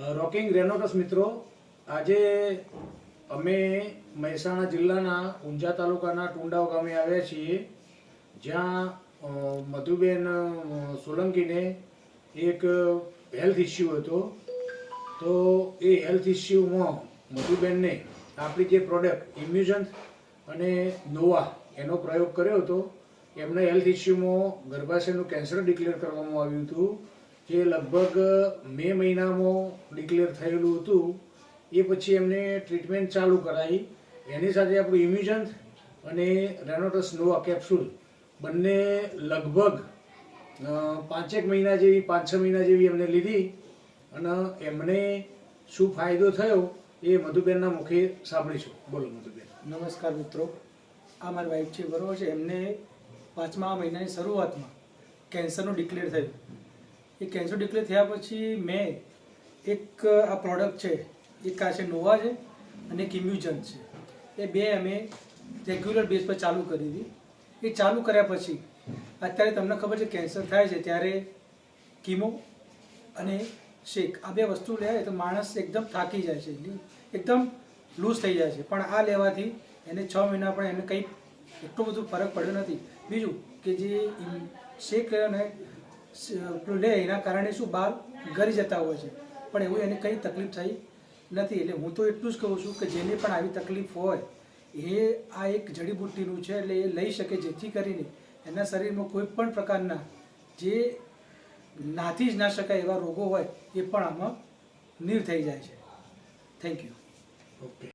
Rocking રેનોટસ મિત્રો, આજે અમે મહેસાણા જિલ્લાના ઊંઝા તાલુકાના ટુંડાવ ગામે આવ્યા છીએ, જ્યાં મધુબેન સોલંકીને એક હેલ્થ ઇસ્યુ હતો. તો એ હેલ્થ ઇસ્યુમાં મધુબેનને આપણી જે પ્રોડક્ટ ઇમ્યુઝન અને નોવા એનો પ્રયોગ કર્યો હતો. એમને હેલ્થ ઇસ્યુમાં ગર્ભાશયનું કેન્સર ડિક્લેર કરવામાં આવ્યું હતું. જે લગભગ મે મહિનામાં ડિક્લેર થયેલું હતું, એ પછી એમને ટ્રીટમેન્ટ ચાલુ કરાવી એની સાથે આપણું ઇમ્યુઝન અને રેનોટસ નોવા કેપ્સ્યુલ બંને લગભગ પાંચેક મહિના જેવી, પાંચ છ મહિના જેવી એમને લીધી અને એમને શું ફાયદો થયો એ મધુબેનના મુખે સાંભળીશું. બોલો મધુબેન. નમસ્કાર મિત્રો. આ મારી વાઈફ છે, બરોબર છે? એમને પાંચમા મહિનાની શરૂઆતમાં કેન્સરનું ડિક્લેર થયું. એ કેન્સર ડિક્લેર થયા પછી મેં એક, આ પ્રોડક્ટ છે, એક આ છે નોવા છે અને કિમ્યુજન છે. એ બે અમે રેગ્યુલર બેઝ પર ચાલુ કરી હતી. એ ચાલુ કર્યા પછી અત્યારે તમને ખબર છે કેન્સર થાય છે ત્યારે કીમો અને શેક આ બે વસ્તુ લે તો માણસ એકદમ થાકી જાય છે એકદમ લૂઝ થઈ જાય છે. પણ આ લેવાથી એને છ મહિના પણ એને કંઈ એટલો બધો ફરક પડ્યો નથી. બીજું કે જે શેક અને લે એના કારણે શું બહાર ઘરી જતા હોય છે. પણ એવું એને કંઈ તકલીફ થઈ નથી. એટલે હું તો એટલું જ કહું છું કે જેને પણ આવી તકલીફ હોય, એ આ એક જડીબુટ્ટીનું છે એટલે એ લઈ શકે જેથી કરીને એના શરીરમાં કોઈ પણ પ્રકારના જે નાથી જ ના શકાય એવા રોગો હોય, એ પણ આમાં નીર થઈ જાય છે. Thank you okay